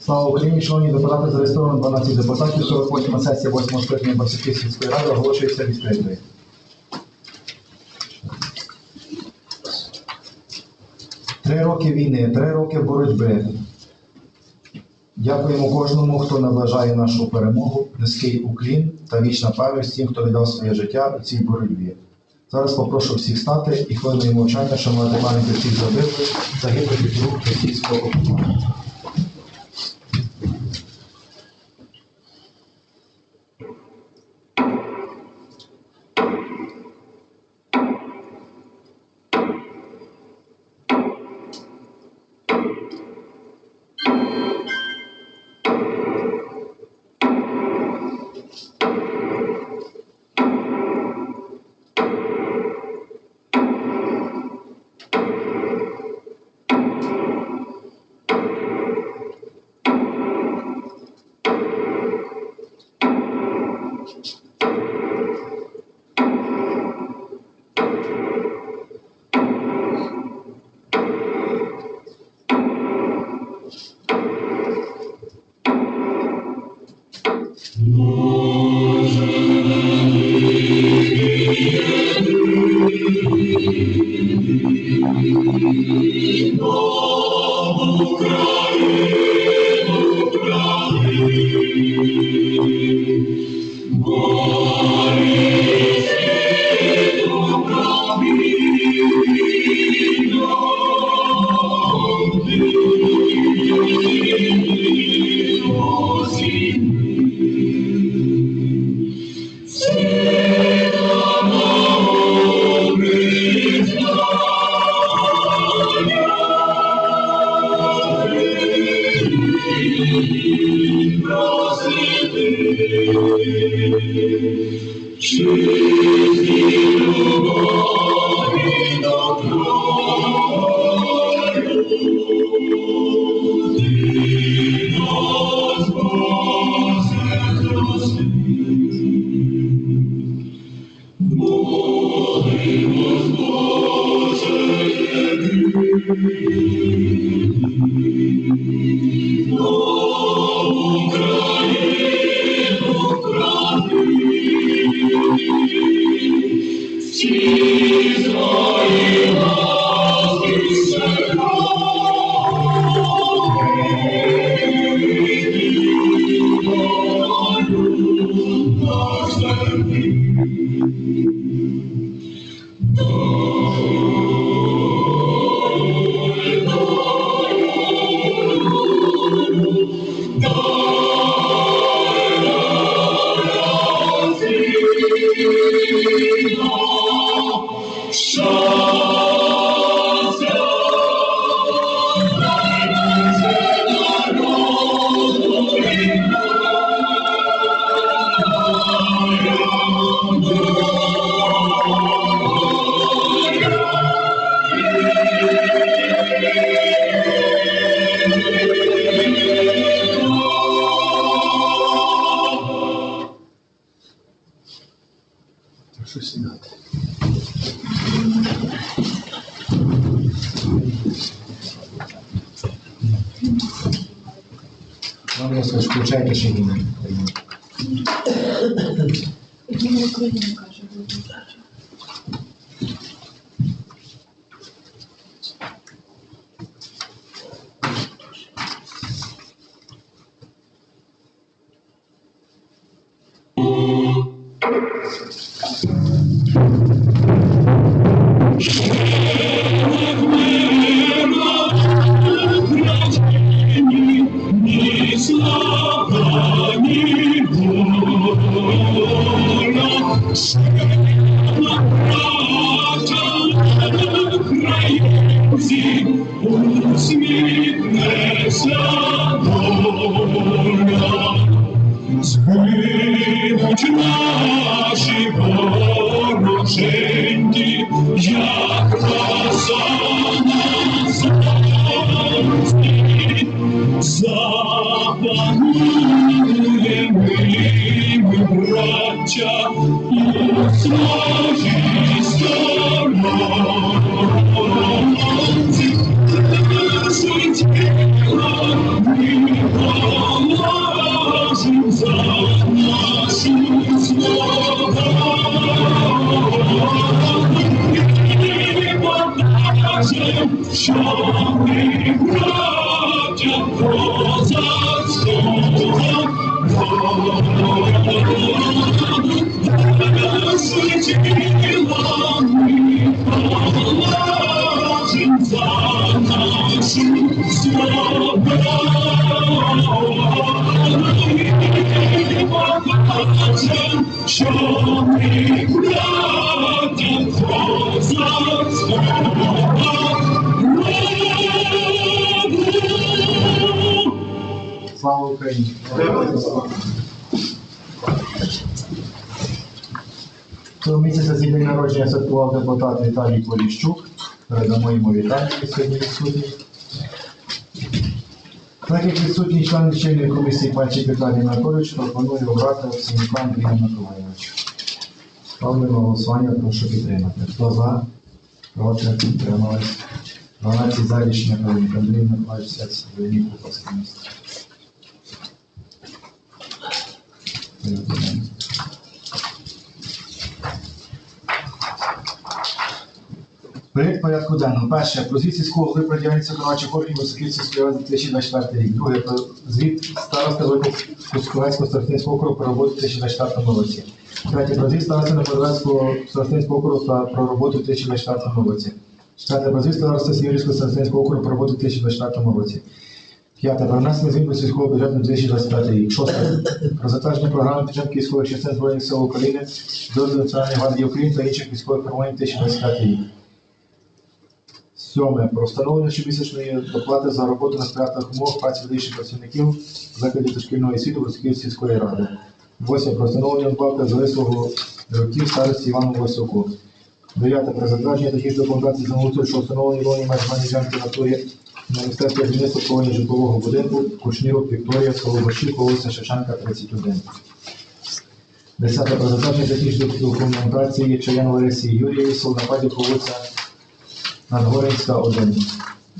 Слава Україні, шановні депутати, зареєстровано 12 депутатів, 48 сесія 8 скликання Барсиківської сільської ради оголошується відкритою. Три роки війни, три роки боротьби. Дякуємо кожному, хто наближає нашу перемогу, низький уклін та вічна пам'ять всім, хто віддав своє життя у цій боротьбі. Зараз попрошу всіх стати і хвилиною мовчання шанувати пам'ять всіх загиблих, загиблих від рук російського окупанта. Прошу Включайте ще гімн. Він Україна каже, виключно. Згинуть наші. Запанує ми, браття, у своїй покажем, що ми браття козацького Слава Україні! Цього місяця свій день народження святкував депутат Віталій Поліщук. Передамо йому вітання сьогодні відсутній. Так як відсутній член лічильної комісії Пальчик Віталій Анатолійович, пропоную обрати Овсянюка Андрія Миколаївича. Ставлю на голосування, прошу підтримати. Хто за? Проти? Тримались. 12 за рішення. Андрій Миколаївич, сядь в лінійку по місце. Проєкт порядку денного. Перше. Про звіт сільського голови про діяльність виконавчих органів Високівської сільської ради 2024 рік. Друге. Про звіт староста Великоскровецького старостинського округу про роботу у 2024 році. Третє. Про звіт староста Новодворецького старостинського округу про роботу у 2024 році. Четверте. Про звіт староста Снігурівського старостинського округу про роботу у 2024 році. П'яте. Про внесення змін до сільського бюджету на 2025 рік. Шосте. Про затвердження програми підтримки військових частин Збройних сил України, Підрозділів Національної гвардії України та інших військових формувань 2025 рік. Сьоме. Про встановлення щомісячної доплати за роботу на сприятливих умовах праці медичних працівників закладів дошкільної освіти Борської сільської ради. Восьме. Про встановлення надбавки за вислугу років старості Івану Васюку. Дев'яте. Про затвердження таких документацій замовлення, що встановлені нові майже ділянки в натурі на мистецтво будівництва житлового будинку Кушнірок Вікторія, Борщі, вулиця Шевченка, 31. Десяте. Про затвердження технічної документації Чаян Ларисі Юрієві, село Нападів, вулиця Надгоринська 1.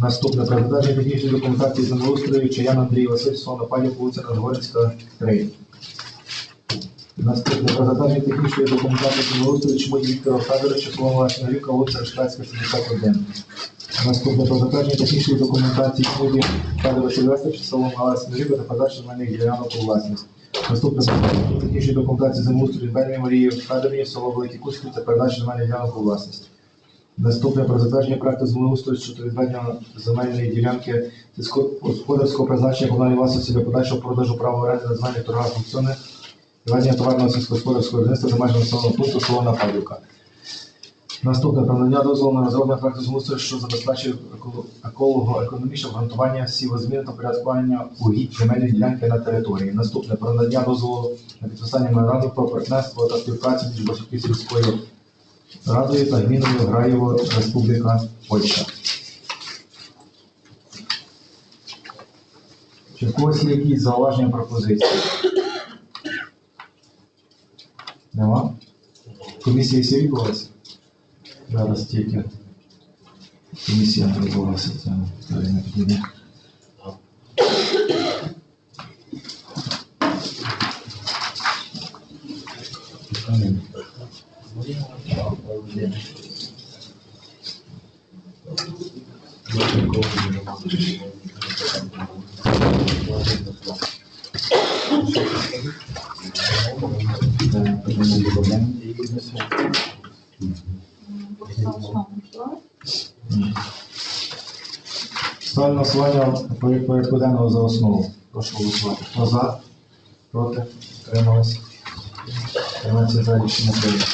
Наступне про затвердження технічної документації землеустрою Чаян Андрій Василь, село Нападів, вулиця Надгоринська 3. Наступне затвердження технічної документації землеустрою Чмуді Віктора Федоровича, село Малашнівка, вулиця Решкацька, 71. Наступне затвердження технічної документації Чмуді Федоровича Вестича, село Малашнівка та подача земельних ділянок у власність. Наступне про технічної документації землеустрою Бельмі Марії Федорівні, село Великі Кузьків та передача земельних ділянок у власність. Наступне про затвердження проекту землеустрою щодо відведення земельної ділянки сільськогосподарського призначення комунальної власності для подальшого продажу права оренди на земельних торгах аукціони, ведення товарного сільськогосподарського виробництва за межами населеного пункту село Нападівка. Наступне про надання дозволу на розроблення проекту землеустрою, що забезпечує еколого-економічне обґрунтування сівозміни та порядкування угідь земельної ділянки на території. Наступне про надання дозволу на підписання меморандуму про партнерство та співпрацю між Басюків сільською Радою та Гміною Граєво, Республіка Польща. Чи в когось є якісь зауваження пропозиції? Нема? Комісія всі відбулася? Зараз тільки комісія не відбулася. Це не підійде. Це питання проблем. Ставлю на голосування порядку денного за основу. Прошу голосувати. Хто за? Проти? Трималися? 13 за рішення прийнято.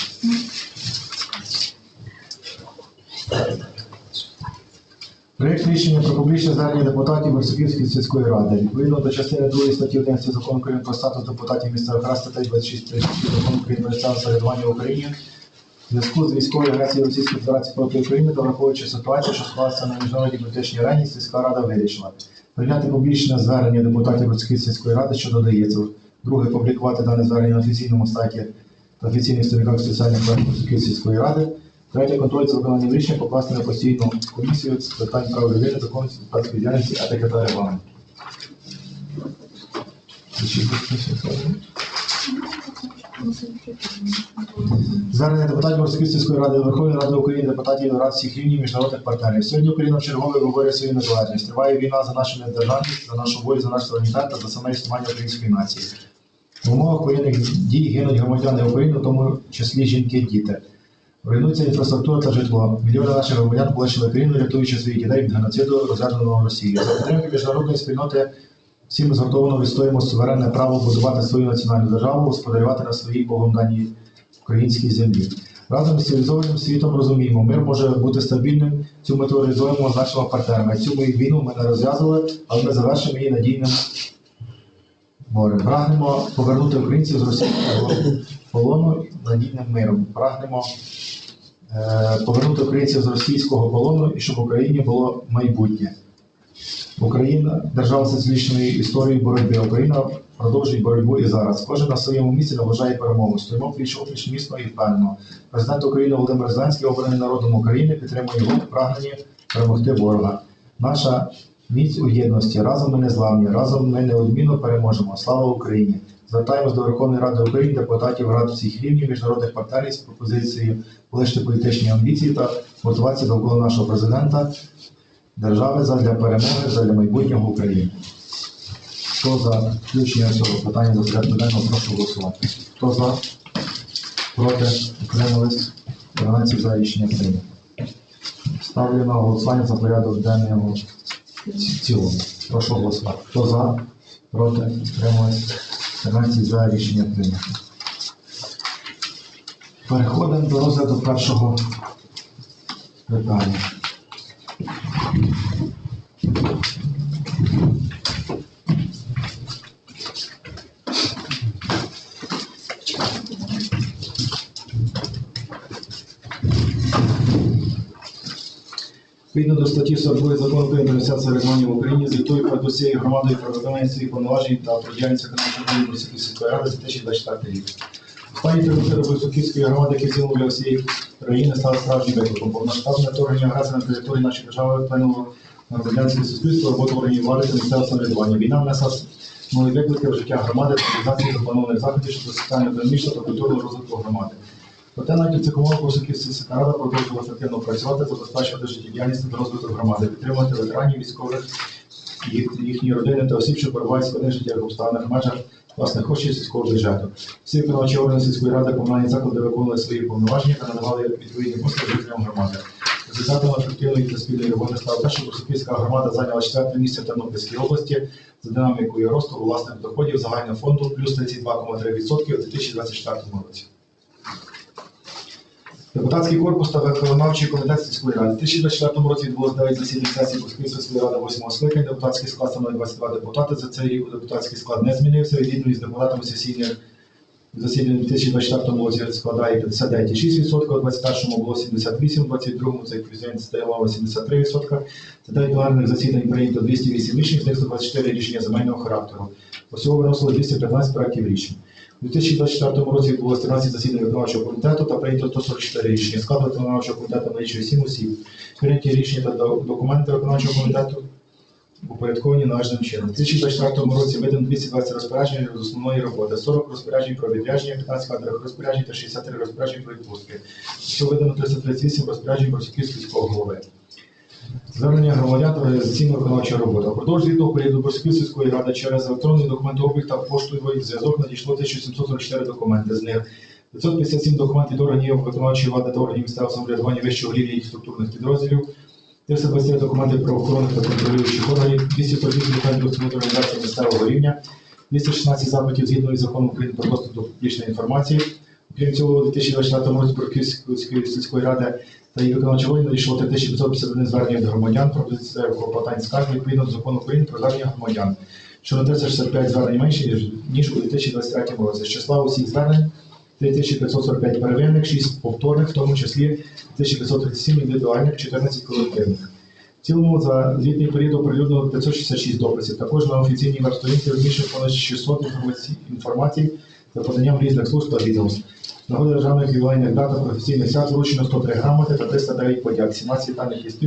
Проєкт рішення про публічне звернення депутатів Версуківської сільської ради. Відповідно до частини 2 статті 11 закону України про статус депутатів місцевих рад статей 26 36 закону України про самоврядування в Україні зв'язку з військовою агресією Російської Федерації проти України та враховуючи ситуацію, що склалася на міжнародній політичній арені, сільська рада вирішила прийняти публічне звернення депутатів Російської сільської ради, що додається. Друге, публікувати дане звернення на офіційному сайті та офіційних сторінках соціальних мереж Російської сільської ради. Третє, контроль за виконанням рішення покласти на постійну комісію з питань прав людини, законності, депутатської діяльності, етики та регламенту. Звернення депутатів Морської сільської ради Верховної Ради України, депутатів рад всіх рівнів міжнародних партнерів. Сьогодні Україна чергове говорить свою незалежність. Триває війна за нашу незалежність, за нашу волю, за наш суверенітет та за саме існування української нації. В умовах воєнних дій гинуть громадяни України, в тому числі жінки, діти. Руйнується інфраструктура та житло. Мільйони наших громадян полишили країну, рятуючи своїх дітей від геноциду, розв'язаного Росією. За підтримки міжнародної спільноти всі ми згуртовано відстоїмо суверенне право будувати свою національну державу, господарювати на своїй Богом даній українській землі. Разом з цивілізованим світом розуміємо, мир може бути стабільним. Цю мету реалізуємо з нашими партнерами. Цю мою війну ми не розв'язували, але ми завершимо її надійним морем. Прагнемо повернути українців з російського полону надійним миром. Прагнемо е, повернути українців з російського полону і щоб в Україні було майбутнє. Україна держава соціалістичної історії боротьби. Україна продовжує боротьбу і зараз. Кожен на своєму місці наближає перемогу. Стоїмо пліч опліч міцно і впевнено. Президент України Володимир Зеленський, обраний народом України, підтримує його в прагненні перемогти ворога. Наша міць у єдності. Разом ми не зламні, разом ми неодмінно переможемо. Слава Україні! Звертаємось до Верховної Ради України, депутатів рад всіх рівнів, міжнародних партнерів з пропозицією полишити політичні амбіції та мотивації довкола нашого президента держави задля перемоги, задля майбутнього України. Хто за включення цього питання до порядку денного, прошу голосувати. Хто за? Проти? Утримались? 12 за рішення прийнято. Ставлю на голосування за порядок денного в цілому. Прошу голосувати. Хто за? Проти? Утримались? 13 за рішення прийнято. Переходимо до розгляду першого питання. Відповідно до статті 42 закону України про місцеве регіонів в Україні звітую перед усією громадою про виконання своїх повноважень та про діяльність Морської ради за 2024 рік. Останні три роки Високівської громади, які зіло для всієї країни, стали справжнім викликом. Повноштабне вторгнення агресії на території нашої держави вплинуло на громадянське суспільство, роботу органів влади та місцевого самоврядування. Війна внесла нові виклики в життя громади та реалізації запланованих заходів щодо соціально-економічного та культурного розвитку громади. Проте навіть у цих умовах Високівська сільська рада продовжувала ефективно працювати, забезпечувати життєдіяльність та розвиток громади, підтримувати ветеранів військових, їх, їхні родини та осіб, що перебувають в складних життєвих обставинах в межах власних коштів сільського бюджету. Всі виконавчі органи сільської ради, комунальні заклади виконували свої повноваження та надавали відповідні послуги жителям громади. Результатом ефективної та спільної роботи стало те, що Високівська громада зайняла четверте місце в Тернопільській області за динамікою росту власних доходів загального фонду плюс 32,3% у 2024 році. Депутатський корпус та виконавчий комітет сільської ради. У 2024 році відбулось 9 засідань сесії Кузької сільської ради 8 скликання. Депутатський склад становить 22 депутати. За цей рік депутатський склад не змінився. Відповідно із депутатами сесійних засідань у 2024 році складає 59,6%, у 2021 було 78%, у 2022 цей президент стояло 83%. За 9 пленарних засідань прийнято 208 рішень, з них 124 рішення земельного характеру. Усього виносили 215 проєктів рішень. У 2024 році відбулося 13 засідань виконавчого комітету та прийнято 144 рішення. Склад виконавчого комітету налічує 7 осіб. Прийняті рішення та документи виконавчого комітету упорядковані належним чином. У 2024 році видано 220 розпоряджень з основної роботи, 40 розпоряджень про відрядження, 15 кадрових розпоряджень та 63 розпоряджень про відпустки. Що видано 338 розпоряджень про сільського голови. Звернення громадян та організаційно виконавча робота. Впродовж звітного періоду Борської сільської ради через електронний документообіг та поштовий зв'язок надійшло 1744 документи. З них 557 документів до органів виконавчої влади та органів місцевого самоврядування вищого рівня їх структурних підрозділів, 323 документи правоохоронних та контролюючих органів, 248 документів організації місцевого рівня, 216 запитів згідно із законом України про доступ до публічної інформації. Крім цього, у 2024 році Борківської сільської ради та її виконавчого органу надійшло 3551 звернення від громадян про позицію клопотань скарг відповідно до закону України про звернення громадян, що на 365 звернень менше, ніж- у 2023 році. З числа усіх звернень 3545 первинних, 6 повторних, в тому числі 1537 індивідуальних, 14 колективних. В цілому за звітний період оприлюднено 566 дописів. Також на офіційній веб-сторінці розміщено понад 600 інформацій, інформацій за поданням різних служб та відомств. Нагоди державних ювілейних дат професійних свят вручено 103 грамоти та 309 подяк, 17 вітальних листів